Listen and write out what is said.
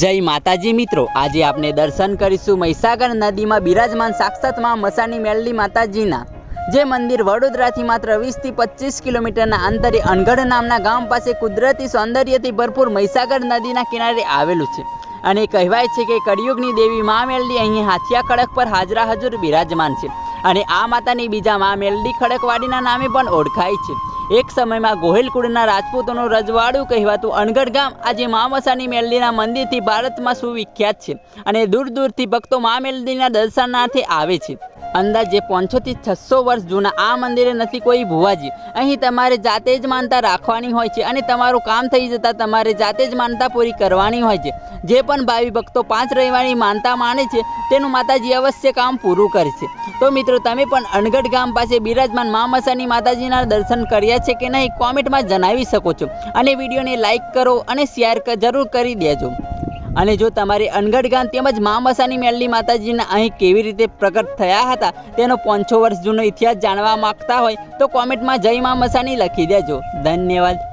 જય માતાજી મિત્રો, આજે આપણે દર્શન કરીશું મહીસાગર નદીમાં બિરાજમાન સાક્ષાતમાં મસાની મેલડી માતાજીના, જે મંદિર વડોદરાથી માત્ર વીસથી પચીસ કિલોમીટરના અંતરે અનગઢ નામના ગામ પાસે કુદરતી સૌંદર્યથી ભરપૂર મહીસાગર નદીના કિનારે આવેલું છે. અને કહેવાય છે કે કળિયુગની દેવી મા મેલડી અહીં હાથિયા ખડક પર હાજરા હજુર બિરાજમાન છે. અને આ માતાની બીજા મા મેલડી ખડકવાડીના નામે પણ ઓળખાય છે. એક સમયમાં ગોહિલકુળના રાજપૂતોનું રજવાડું કહેવાતું અણગઢ ગામ આજે મા મસાની મેલડીના મંદિરથી ભારતમાં સુવિખ્યાત છે અને દૂર દૂરથી ભક્તો મા મેલડીના દર્શનાર્થે આવે છે. અંદાજે પાંચસોથી છસો વર્ષ જૂના આ મંદિરે નથી કોઈ ભુવાજી. અહીં તમારે જાતે જ માનતા રાખવાની હોય છે અને તમારું કામ થઈ જતાં તમારે જાતે જ માનતા પૂરી કરવાની હોય છે. જે પણ ભાવિ ભક્તો પાંચ રવિવારની માનતા માને છે, તેનું માતાજી અવશ્ય કામ પૂરું કરશે તો મિત્રો, તમે પણ અણગઢ ગામ પાસે બિરાજમાન મા મસાની માતાજીના દર્શન કર્યા છે કે નહીં, કોમેન્ટમાં જણાવી શકો છો. અને વિડીયોને લાઇક કરો અને શેર જરૂર કરી દેજો. અને જો તમારે અનગઢ ગામ તેમજ મા મસાની મેલડી માતાજીના અહીં કેવી રીતે પ્રગટ થયા હતા, તેનો પાંચસો વર્ષ જૂનો ઇતિહાસ જાણવા માગતા હોય તો કોમેન્ટમાં જય મા મસાની લખી દેજો. ધન્યવાદ.